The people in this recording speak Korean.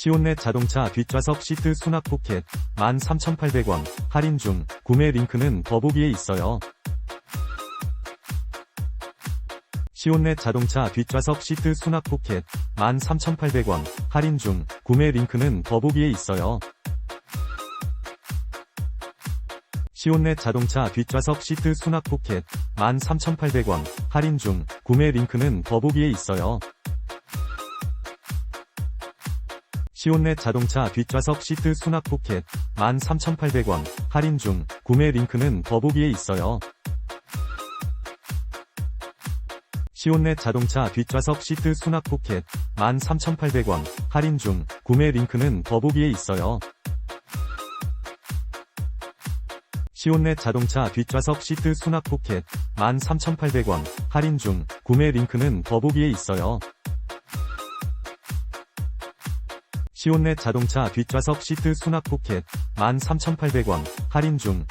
시온넷 자동차 뒷좌석 시트 수납 포켓 13,800원 할인 중 구매 링크는 더보기에 있어요. 시온넷 자동차 뒷좌석 시트 수납 포켓 13,800원 할인 중 구매 링크는 더보기에 있어요. 시온넷 자동차 뒷좌석 시트 수납 포켓 13,800원 할인 중 구매 링크는 더보기에 있어요. 시온넷 자동차 뒷좌석 시트 수납 포켓 13,800원 할인 중 구매 링크는 더보기에 있어요. 시온넷 자동차 뒷좌석 시트 수납 포켓 13,800원 할인 중 구매 링크는 더보기에 있어요. 시온넷 자동차 뒷좌석 시트 수납 포켓 13,800원 할인 중 구매 링크는 더보기에 있어요. 시온넷 자동차 뒷좌석 시트 수납 포켓 13,800원 할인 중